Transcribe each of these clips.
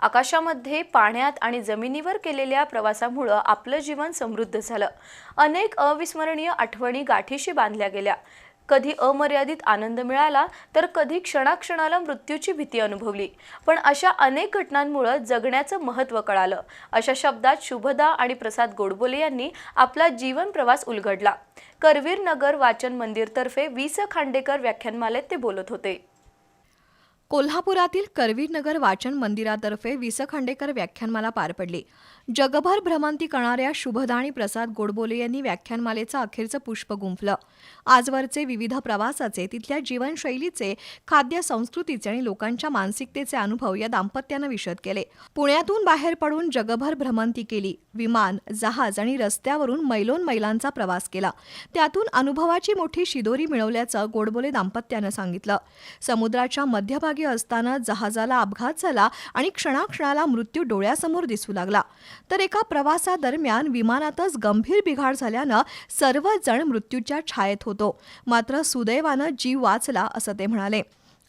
आकाशामध्ये पाण्यात आणि जमिनीवर केलेल्या प्रवासामुळं आपलं जीवन समृद्ध झालं. अनेक अविस्मरणीय आठवणी गाठीशी बांधल्या गेल्या. कधी अमर्यादित आनंद मिळाला तर कधी क्षणाक्षणाला मृत्यूची भीती अनुभवली. पण अशा अनेक घटनांमुळं जगण्याचं महत्त्व कळालं. अशा शब्दात शुभदा आणि प्रसाद गोडबोले यांनी आपला जीवन प्रवास उलगडला. करवीर नगर वाचन मंदिरतर्फे वि स खांडेकर व्याख्यानमालेत ते बोलत होते. कोल्हापुरातील करवीरनगर वाचन मंदिरातर्फे वि स खांडेकर व्याख्यानमाला पार पडली. जगभर भ्रमंती करणाऱ्या शुभदाणी प्रसाद गोडबोले यांनी व्याख्यानमालेचं अखेरचं पुष्प गुंफलं. आजवरचे विविध प्रवासाचे तिथल्या जीवनशैलीचे खाद्य संस्कृतीचे आणि लोकांच्या मानसिकतेचे अनुभव या दाम्पत्यानं विशद केले. पुण्यातून बाहेर पडून जगभर भ्रमंती केली. विमान जहाज आणि रस्त्यावरून मैलोन मैलांचा प्रवास केला. त्यातून अनुभवाची मोठी शिदोरी मिळवल्याचं गोडबोले दाम्पत्यानं सांगितलं. समुद्राच्या मध्यभागी असताना जहाजाला अपघात झाला आणि क्षणाक्षणाला मृत्यू डोळ्यासमोर दिसू लागला. तर एका प्रवासादरम्यान विमानातच गंभीर बिघाड झाल्यानं सर्वजण मृत्यूच्या छायेत होतो. मात्र सुदैवानं जीव वाचला असं ते म्हणाले.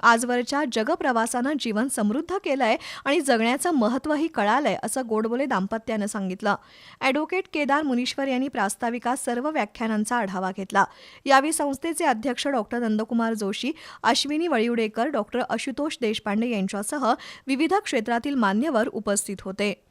आजवरच्या जगप्रवासानं जीवन समृद्ध केलंय आणि जगण्याचं महत्त्वही कळालंय असं गोडबोले दाम्पत्यानं सांगितलं. ॲडव्होकेट केदार मुनीश्वर यांनी प्रास्ताविकात सर्व व्याख्यानांचा आढावा घेतला. यावेळी संस्थेचे अध्यक्ष डॉक्टर नंदकुमार जोशी अश्विनी वळिवडेकर डॉक्टर आशुतोष देशपांडे यांच्यासह विविध क्षेत्रातील मान्यवर उपस्थित होते.